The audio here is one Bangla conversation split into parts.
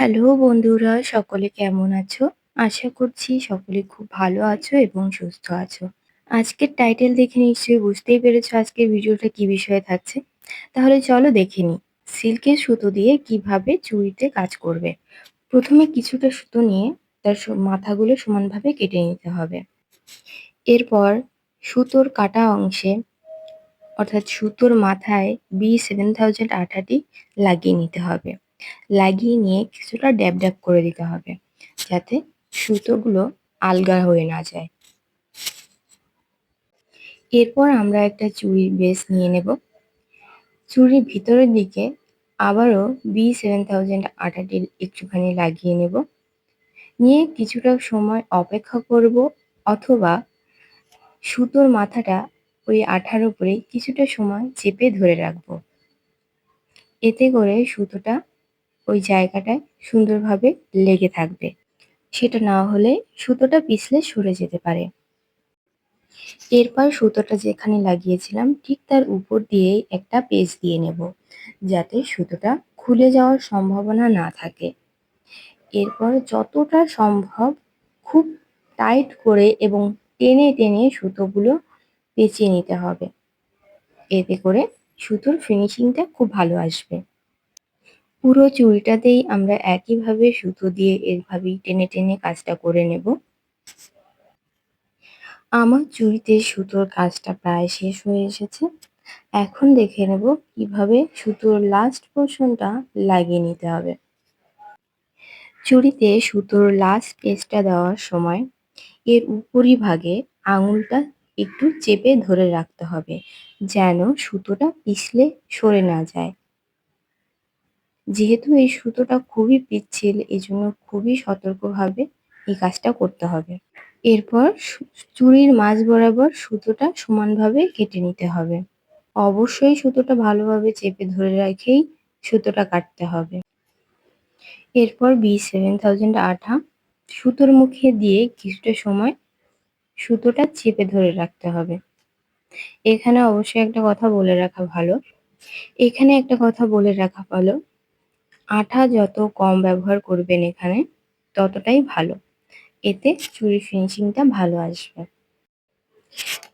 হ্যালো বন্ধুরা, সকলে কেমন আছো? আশা করছি সকলে খুব ভালো আছো এবং সুস্থ আছো। আজকের টাইটেল দেখে নিশ্চয়ই বুঝতেই পেরেছ আজকের ভিডিওটা কি বিষয়ে থাকছে। তাহলে চলো দেখে নিই, সিল্কের সুতো দিয়ে কীভাবে চুড়িতে কাজ করবে। প্রথমে কিছুটা সুতো নিয়ে তার মাথাগুলো সমানভাবে কেটে নিতে হবে। এরপর সুতোর কাটা অংশে, অর্থাৎ সুতোর মাথায় বি সেভেন থাউজেন্ড আঠাটি লাগিয়ে নিতে হবে। লাগিয়ে নিয়ে কিছুটা ড্যাব ড্যাব করে দিতে হবে, যাতে সুতোগুলো আলগা হয়ে না যায়। এরপর আমরা একটা চুড়ির বেস নিয়ে নেব। চুড়ির ভিতরের দিকে আবারও বি সেভেন থাউজেন্ড আটাটি একটুখানি লাগিয়ে নেব। নিয়ে কিছুটা সময় অপেক্ষা করব, অথবা সুতোর মাথাটা ওই আঠার উপরে কিছুটা সময় চেপে ধরে রাখব। এতে করে সুতোটা ওই জায়গাটায় সুন্দরভাবে লেগে থাকবে। সেটা না হলে সুতোটা পিছলে সরে যেতে পারে। এরপর সুতোটা যেখানে লাগিয়েছিলাম, ঠিক তার উপর দিয়েই একটা পেজ দিয়ে নেব, যাতে সুতোটা খুলে যাওয়ার সম্ভাবনা না থাকে। এরপর যতটা সম্ভব খুব টাইট করে এবং টেনে টেনে সুতোগুলো পেঁচিয়ে নিতে হবে। এতে করে সুতোর ফিনিশিংটা খুব ভালো আসবে। পুরো চুড়িটাতেই আমরা একইভাবে সুতো দিয়ে এভাবেই টেনে টেনে কাজটা করে নেব। আমার চুড়িতে সুতোর কাজটা প্রায় শেষ হয়ে এসেছে। এখন দেখে নেব কীভাবে সুতোর লাস্ট পোর্শনটা লাগিয়ে নিতে হবে। চুড়িতে সুতোর লাস্ট পেজটা দেওয়ার সময় এর উপরিভাগে আঙুলটা একটু চেপে ধরে রাখতে হবে, যেন সুতোটা পিছলে সরে না যায়। যেহেতু এই সুতোটা খুবই পিচ্ছিল এই জন্য খুবই সতর্কভাবে এই কাজটা করতে হবে। এরপর চুড়ির মাঝ বরাবর সুতোটা সমানভাবে কেটে নিতে হবে। অবশ্যই সুতোটা ভালোভাবে চেপে ধরে রেখেই সুতোটা কাটতে হবে। এরপর বি সেভেন থাউজেন্ড আঠা সুতোর মুখে দিয়ে কিছুটা সময় সুতোটা চেপে ধরে রাখতে হবে। এখানে অবশ্যই একটা কথা বলে রাখা ভালো। এখানে একটা কথা বলে রাখা ভালো আঠা যত কম ব্যবহার করবেন এখানে, ততটাই ভালো। এতে চুড়ির ফিনিশিংটা ভালো আসবে।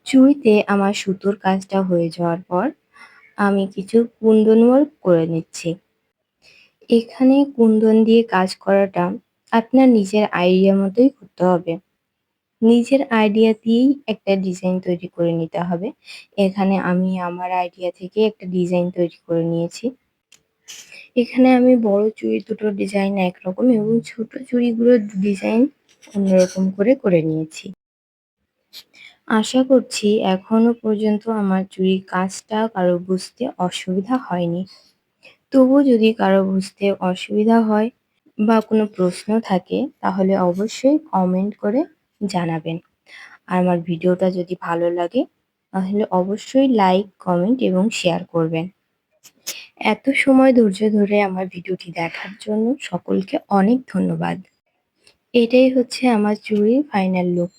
চুড়িতে আমার সুতোর কাজটা হয়ে যাওয়ার পর আমি কিছু কুন্দন ওয়ার্ক করে নিচ্ছি। এখানে কুন্দন দিয়ে কাজ করাটা আপনার নিজের আইডিয়া মতোই করতে হবে। নিজের আইডিয়া দিয়েই একটা ডিজাইন তৈরি করে নিতে হবে। এখানে আমি আমার আইডিয়া থেকে একটা ডিজাইন তৈরি করে নিয়েছি। এখানে আমি বড় চুড়ি দুটোর ডিজাইন একরকম এবং ছোট চুড়িগুলোর ডিজাইন অন্যরকম করে করে নিয়েছি। আশা করছি এখনও পর্যন্ত আমার চুড়ির কাজটা কারও বুঝতে অসুবিধা হয়নি। তবুও যদি কারও বুঝতে অসুবিধা হয় বা কোনো প্রশ্ন থাকে, তাহলে অবশ্যই কমেন্ট করে জানাবেন। আর আমার ভিডিওটা যদি ভালো লাগে, তাহলে অবশ্যই লাইক কমেন্ট এবং শেয়ার করবেন। এত সময় ধৈর্য ধরে আমার ভিডিওটি দেখার জন্য সকলকে অনেক ধন্যবাদ। এটাই হচ্ছে আমার চুড়ির ফাইনাল লুক